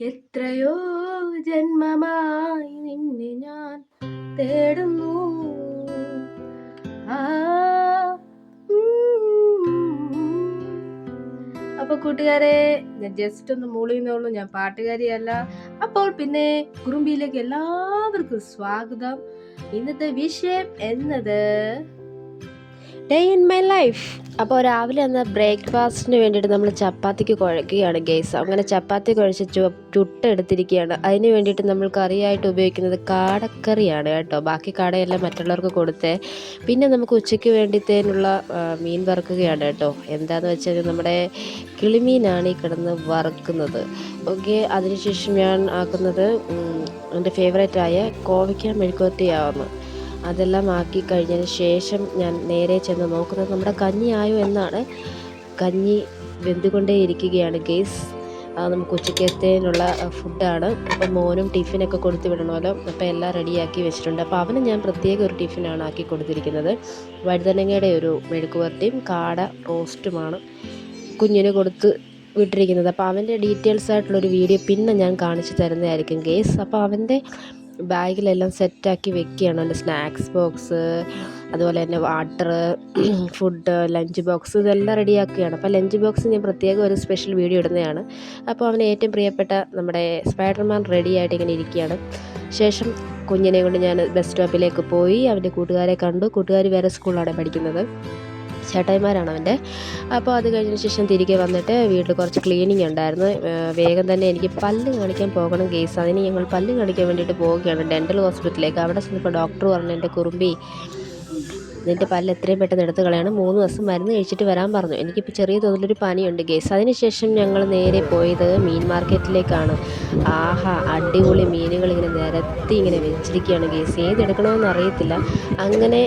എത്രയോ ജന്മമായി നിന്നെ ഞാൻ തേടുന്നു. അപ്പൊ കൂട്ടുകാരെ ഞാൻ ജസ്റ്റ് ഒന്ന് മൂളിയുന്നുള്ളൂ ഞാൻ പാട്ടുകാരിയല്ല. അപ്പോൾ പിന്നെ കുറുമ്പിയിലേക്ക് എല്ലാവർക്കും സ്വാഗതം. ഇന്നത്തെ വിഷയം എന്നത് ഡേ ഇൻ മൈ ലൈഫ് അപ്പോൾ രാവിലെ എന്ന ബ്രേക്ക്ഫാസ്റ്റിന് വേണ്ടിയിട്ട് നമ്മൾ ചപ്പാത്തിക്ക് കുഴക്കുകയാണ് ഗേസ് അങ്ങനെ ചപ്പാത്തി കുഴച്ച് ചുട്ട് ചുട്ടെടുത്തിരിക്കുകയാണ്. അതിന് വേണ്ടിയിട്ട് നമ്മൾ കറിയായിട്ട് ഉപയോഗിക്കുന്നത് കാടക്കറിയാണ് കേട്ടോ. ബാക്കി കാടയെല്ലാം മറ്റുള്ളവർക്ക് കൊടുത്തേ. പിന്നെ നമുക്ക് ഉച്ചയ്ക്ക് വേണ്ടിത്തേനുള്ള മീൻ വറുക്കുകയാണ് കേട്ടോ. എന്താണെന്ന് വെച്ചാൽ നമ്മുടെ കിളിമീനാണ് ഈ കിടന്ന് വറുക്കുന്നത്. ഓക്കെ അതിനുശേഷം ഞാൻ ആക്കുന്നത് എന്റെ ഫേവറേറ്റായ കോവയ്ക്ക മെഴുക്കുവരട്ടിയാവുന്നു അതെല്ലാം ആക്കി കഴിഞ്ഞതിന് ശേഷം ഞാൻ നേരെ ചെന്ന് നോക്കുന്നത് നമ്മുടെ കഞ്ഞി ആയോ എന്നാണ്. കഞ്ഞി വെന്തുകൊണ്ടേ ഇരിക്കുകയാണ് ഗേസ്. അത് നമുക്ക് ഉച്ചക്കത്തേനുള്ള ഫുഡാണ്. അപ്പം മോനും ടിഫിനൊക്കെ കൊടുത്തു വിടണമല്ലോ. അപ്പോൾ എല്ലാം റെഡിയാക്കി വെച്ചിട്ടുണ്ട്. അപ്പോൾ അവന് ഞാൻ പ്രത്യേക ഒരു ടിഫിനാണ് ആക്കി കൊടുത്തിരിക്കുന്നത്. വഴുതനങ്ങയുടെ ഒരു മെഴുക്കുവരട്ടിയും കാട റോസ്റ്റുമാണ് കുഞ്ഞിന് കൊടുത്ത് വിട്ടിരിക്കുന്നത്. അപ്പോൾ അവന്റെ ഡീറ്റെയിൽസ് ആയിട്ടുള്ളൊരു വീഡിയോ പിന്നെ ഞാൻ കാണിച്ചു തരുന്നതായിരിക്കും ഗേസ്. അപ്പോൾ അവന്റെ ബാഗിലെല്ലാം സെറ്റാക്കി വെക്കുകയാണ്. എന്റെ സ്നാക്സ് ബോക്സ് അതുപോലെ തന്നെ വാട്ടർ ഫുഡ് ലഞ്ച് ബോക്സ് ഇതെല്ലാം റെഡിയാക്കുകയാണ്. അപ്പോൾ ലഞ്ച് ബോക്സ് ഞാൻ പ്രത്യേകം ഒരു സ്പെഷ്യൽ വീഡിയോ ഇടുന്നതാണ്. അപ്പോൾ അവന് ഏറ്റവും പ്രിയപ്പെട്ട നമ്മുടെ സ്പൈഡർമാൻ റെഡി ആയിട്ട് ഇങ്ങനെ ഇരിക്കുകയാണ്. ശേഷം കുഞ്ഞിനെ കൊണ്ട് ഞാൻ ബസ് സ്റ്റോപ്പിലേക്ക് പോയി. അവന്റെ കൂട്ടുകാരെ കണ്ടു. കൂട്ടുകാർ വേറെ സ്കൂളിലാണ് പഠിക്കുന്നത്? ചേട്ടായിമാരാണ് അവന്റെ. അപ്പോൾ അത് കഴിഞ്ഞ ശേഷം തിരികെ വന്നിട്ട് വീട്ടിൽ കുറച്ച് ക്ലീനിങ് ഉണ്ടായിരുന്നു. വേഗം തന്നെ എനിക്ക് പല്ല് കാണിക്കാൻ പോകണം കേസ് അതിന് ഞങ്ങൾ പല്ല് കാണിക്കാൻ വേണ്ടിയിട്ട് പോവുകയാണ്. ഡെന്റൽ ഹോസ്പിറ്റലിലേക്ക് അവിടെ ചെന്നപ്പോൾ ഡോക്ടർ പറഞ്ഞു എന്റെ കുറുമ്പി നിന്റെ പല്ല് എത്രയും പെട്ടെന്ന് എടുത്ത് കളയണം. മൂന്ന് ദിവസം മരുന്ന് കഴിച്ചിട്ട് വരാൻ പറഞ്ഞു. എനിക്കിപ്പോൾ ചെറിയ തോതിലൊരു പനിയുണ്ട് ഗേസ് അതിനുശേഷം ഞങ്ങൾ നേരെ പോയത് മീൻ മാർക്കറ്റിലേക്കാണ്. ആഹാ അടിപൊളി മീനുകൾ ഇങ്ങനെ നിരത്തി ഇങ്ങനെ വെച്ചിരിക്കുകയാണ് ഗേസ് ഏതെടുക്കണമെന്ന് അറിയത്തില്ല. അങ്ങനെ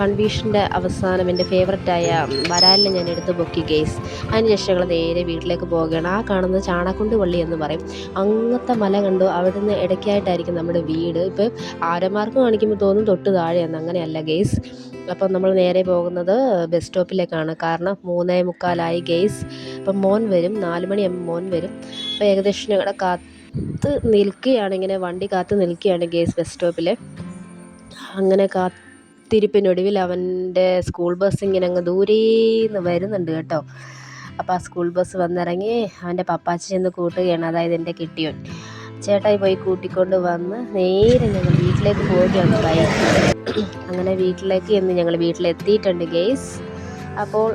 കൺഫ്യൂഷന്റെ അവസാനം എന്റെ ഫേവററ്റായ വരാലിനെ ഞാൻ എടുത്ത് പൊക്കി ഗേസ് അതിനുശേഷം ഞങ്ങൾ നേരെ വീട്ടിലേക്ക് പോവുകയാണ്. ആ കാണുന്നത് ചാണക്കുണ്ട് പള്ളി എന്ന് പറയും. അങ്ങനത്തെ മല കണ്ടു. അവിടുന്ന് ഇടയ്ക്കായിട്ടായിരിക്കും നമ്മുടെ വീട്. ഇപ്പോൾ ആരമാർക്ക് കാണിക്കുമ്പോൾ തോന്നും തൊട്ട് താഴെയാണ് അങ്ങനെയല്ല ഗേസ് അപ്പം നമ്മൾ നേരെ പോകുന്നത് ബസ് സ്റ്റോപ്പിലേക്കാണ്. കാരണം മൂന്നേ മുക്കാലായി ഗെയ്സ് അപ്പം മോൻ വരും. നാല് മണിയാകുമ്പോൾ മോൻ വരും. അപ്പോൾ ഏകദേശം ഞങ്ങളുടെ കാത്ത് നിൽക്കുകയാണ്. ഇങ്ങനെ വണ്ടി കാത്ത് നിൽക്കുകയാണ് ഗെയ്സ് ബസ് സ്റ്റോപ്പിൽ അങ്ങനെ കാത്തിരിപ്പിനൊടുവിൽ അവന്റെ സ്കൂൾ ബസ് ഇങ്ങനെ അങ്ങ് ദൂരേന്ന് വരുന്നുണ്ട് കേട്ടോ. അപ്പോൾ ആ സ്കൂൾ ബസ് വന്നിറങ്ങി അവന്റെ പപ്പാച്ചി ചെന്ന് കൂട്ടുകയാണ്. അതായത് എന്റെ കിട്ടിയോൻ. ചേട്ടായി പോയി കൂട്ടിക്കൊണ്ട് വന്ന് നേരെ ഞങ്ങൾ വീട്ടിലേക്ക് പോവുകയാണ് ബൈക്ക് അങ്ങനെ വീട്ടിലേക്ക് എന്ന് ഞങ്ങൾ വീട്ടിലെത്തിയിട്ടുണ്ട് ഗെയ്സ് അപ്പോൾ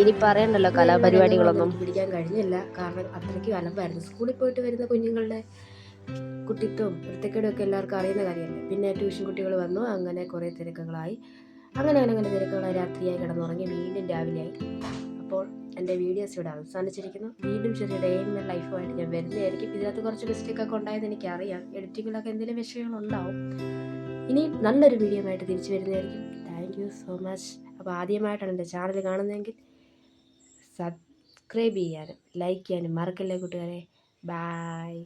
ഇനി പറയണ്ടല്ലോ കലാപരിപാടികളൊന്നും. പിടിക്കാൻ കഴിഞ്ഞില്ല. കാരണം അത്രയ്ക്ക് അലമ്പായിരുന്നു. സ്കൂളിൽ പോയിട്ട് വരുന്ന കുഞ്ഞുങ്ങളുടെ കുട്ടിത്വം വൃത്തിക്കേടും ഒക്കെ എല്ലാവർക്കും അറിയുന്ന കാര്യമല്ലേ? പിന്നെ ട്യൂഷൻ കുട്ടികൾ വന്നു. അങ്ങനെ കുറേ തിരക്കുകളായി. അങ്ങനെ അങ്ങനെ തിരക്കുകളായി രാത്രിയായി കിടന്നുറങ്ങി. വീണ്ടും രാവിലെയായി. അപ്പോൾ എന്റെ വീഡിയോസ് ഇവിടെ അവസാനിച്ചിരിക്കുന്നു. വീണ്ടും ചെറിയ ഡേ ഇൻ മൈ ലൈഫുമായിട്ട് ഞാൻ വരുന്നതായിരിക്കും. ഇതിനകത്ത് കുറച്ച് മിസ്റ്റേക്ക് ഒക്കെ ഉണ്ടായത് എനിക്കറിയാം. എഡിറ്റിങ്ങിലൊക്കെ എന്തെങ്കിലും വിഷയങ്ങളുണ്ടാവും. ഇനി നല്ലൊരു വീഡിയോ ആയിട്ട് തിരിച്ചു വരുന്നതായിരിക്കും. താങ്ക് യു സോ മച്ച് അപ്പോൾ ആദ്യമായിട്ടാണ് എന്റെ ചാനൽ കാണുന്നതെങ്കിൽ സബ്സ്ക്രൈബ് ചെയ്യാനും ലൈക്ക് ചെയ്യാനും മറക്കല്ലേ കൂട്ടുകാരെ? ബായ്